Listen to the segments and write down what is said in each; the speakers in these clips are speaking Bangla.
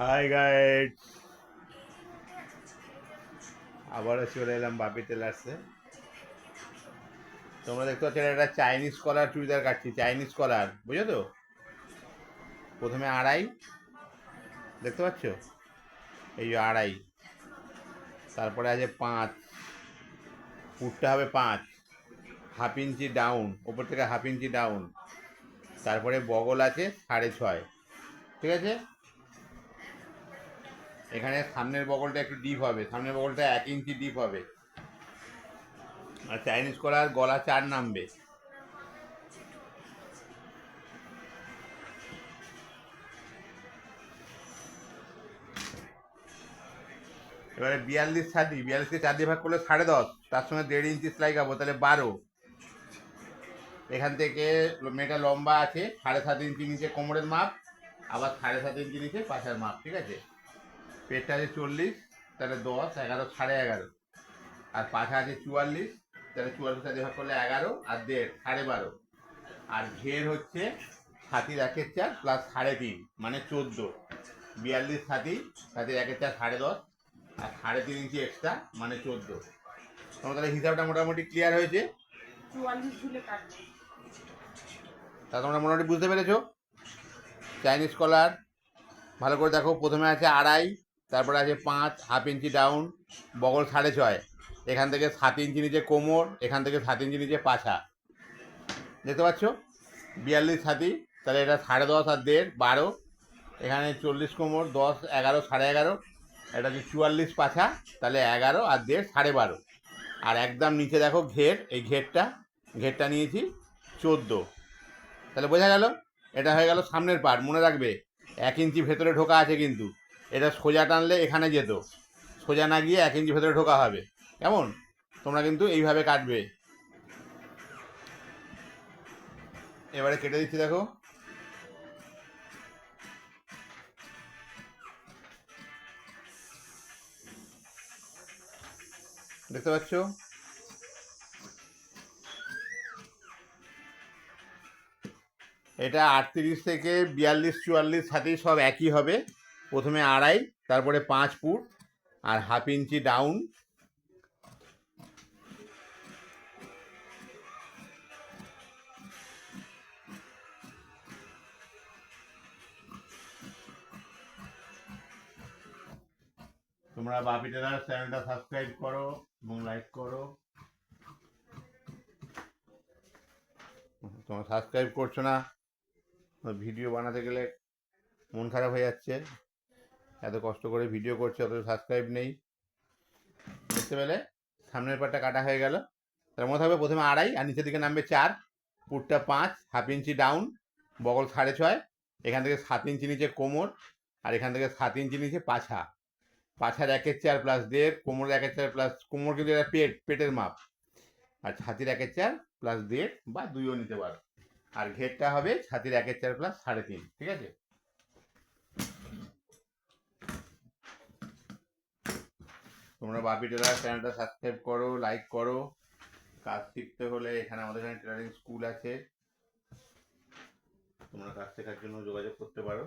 হাই গাইড আবারও চলে এলাম বাপি টেলার্সে। তোমরা দেখতে পাচ্ছ একটা চাইনিজ কলার চুড়িদার কাটছি চাইনিজ কলার বুঝো তো? প্রথমে আড়াই, দেখতে পাচ্ছ? এই যে আড়াই, তারপরে আছে পাঁচ পুটটা হবে পাঁচ, হাফ ইঞ্চি ডাউন ওপর থেকে হাফ ইঞ্চি ডাউন তারপরে বগল আছে সাড়ে ছয়, ঠিক আছে? এখানে সামনের বগলটা একটু ডিপ হবে। সামনের বগলটা এক ইঞ্চি ডিপ হবে। আর চাইনিজ কলার গলা চার নামবে। এবারে বিয়াল্লিশ ছাদি বিয়াল্লিশকে চার দিয়ে ভাগ করলে সাড়ে দশ। তার সঙ্গে দেড় ইঞ্চি সেলাই খাব তাহলে বারো। এখান থেকে মেয়েটা লম্বা আছে, সাড়ে সাত ইঞ্চি নিচে কোমরের মাপ, আবার সাড়ে সাত ইঞ্চি নিচে পাশার মাপ, ঠিক আছে? পেটটা আছে চল্লিশ তাহলে দশ এগারো সাড়ে এগারো। আর পাখা আছে চুয়াল্লিশ তাহলে চুয়াল্লিশ সাথে ভাগ করলে এগারো আর দেড় সাড়ে বারো। আর ঘের হচ্ছে ছাতির একের চার প্লাস সাড়ে তিন মানে চোদ্দ। বিয়াল্লিশ ছাতি ছাতির একের চার সাড়ে দশ আর সাড়ে তিন ইঞ্চি এক্সট্রা মানে চোদ্দ। তোমার তাহলে হিসাবটা মোটামুটি ক্লিয়ার হয়েছে? তা তোমরা মোটামুটি বুঝতে পেরেছ? চাইনিজ কলার ভালো করে দেখো প্রথমে আছে আড়াই তারপরে আছে পাঁচ, হাফ ইঞ্চি ডাউন, বগল সাড়ে ছয়। এখান থেকে সাত ইঞ্চি নিচে কোমর, এখান থেকে সাত ইঞ্চি নিচে পাছা। দেখতে পাচ্ছ? বিয়াল্লিশ ছাতি, তাহলে এটা সাড়ে দশ আর দেড়, বারো। এখানে চল্লিশ কোমর, দশ, এগারো, সাড়ে এগারো। এটা হচ্ছে চুয়াল্লিশ পাছা, তাহলে এগারো আর দেড়, সাড়ে বারো। আর একদম নিচে দেখো ঘের, এই ঘেরটা ঘেরটা নিয়েছি চোদ্দ। তাহলে বোঝা গেল? এটা হয়ে গেল সামনের পার্ট মনে রাখবে। এক ইঞ্চি ভেতরে ঢোকা আছে কিন্তু। এটা সোজা টানলে এখানে যেত। সোজা না গিয়ে এক ইঞ্চি ভেতরে ঢোকা হবে। কেমন? তোমরা কিন্তু এইভাবে কাটবে। এবারে কেটে দিচ্ছি, দেখো। দেখতে পাচ্ছ? এটা আটত্রিশ থেকে বিয়াল্লিশ, চুয়াল্লিশ সাথে সব একই হবে। প্রথমে আড়াই, তারপরে পাঁচ ফুট, আর হাফ ইঞ্চি ডাউন তোমরা বাপি টেলার চ্যানেলটা সাবস্ক্রাইব করো এবং লাইক করো। তোমরা সাবস্ক্রাইব করছ না, ভিডিও বানাতে গেলে মন খারাপ হয়ে যাচ্ছে। এত কষ্ট করে ভিডিও করছে, অত সাবস্ক্রাইব নেই। বুঝতে পেলে? সামনের পাটটা কাটা হয়ে গেল। তার মধ্যে হবে প্রথমে আড়াই, আর নিচের দিকে নামবে চার। পুটটা পাঁচ হাফ ইঞ্চি ডাউন বগল সাড়ে ছয়। এখান থেকে সাত ইঞ্চি নিচে কোমর, আর এখান থেকে সাত ইঞ্চি নিচে পাছা। পাছার একের চার প্লাস দেড়, কোমরের একের চার প্লাস কোমর কিন্তু এটা পেট, পেটের মাপ। আর ছাতির একের চার প্লাস দেড় বা দুইও নিতে পারো। আর ঘেরটা হবে ছাতির একের চার প্লাস সাড়ে তিন, ঠিক আছে? তোমরা বাপি টেলার চ্যানেলটা সাবস্ক্রাইব করো লাইক করো। কাজ শিখতে হলে এখানে আমাদের এখানে টেলারিং স্কুল আছে। তোমরা কাজ শেখার জন্য যোগাযোগ করতে পারো।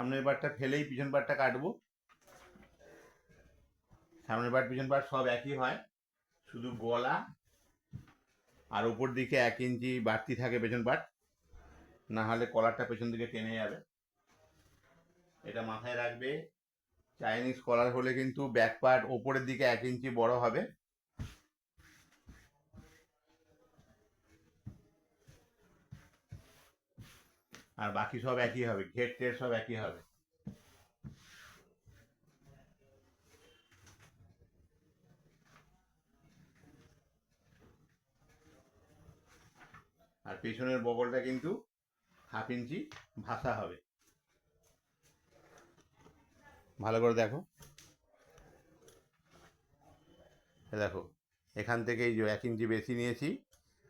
সামনের বারটা ফেলেই পিছন বারটা কাটবো। সামনের বার, পিছন বার সব একই হয়। শুধু গলা আর উপর দিকে এক ইঞ্চি বাড়তি থাকে পেছন পাট। না হলে কলারটা পেছন দিকে টেনে যাবে। এটা মাথায় রাখবে। চাইনিজ কলার হলে কিন্তু ব্যাক পার্ট ওপরের দিকে এক ইঞ্চি বড় হবে। আর বাকি সব একই হবে, ঘের টের সব একই হবে। আর পেছনের বগলটা কিন্তু হাফ ইঞ্চি ভাসা হবে। ভালো করে দেখো। দেখো, এখান থেকে এই যে এক ইঞ্চি বেশি নিয়েছি,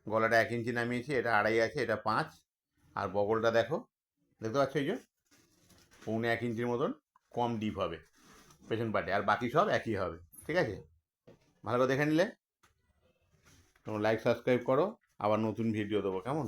গলাটা এক ইঞ্চি নামিয়েছি, এটা আড়াই আছে, এটা পাঁচ। আর বগলটা দেখো, দেখতে পাচ্ছ এই যে? পৌনে এক ইঞ্চির মতন কম ডিপ হবে, পেছন পাটে। আর বাকি সব একই হবে, ঠিক আছে? ভালো করে দেখে নিলে? তোমার লাইক সাবস্ক্রাইব করো, আবার নতুন ভিডিও দেবো, কেমন?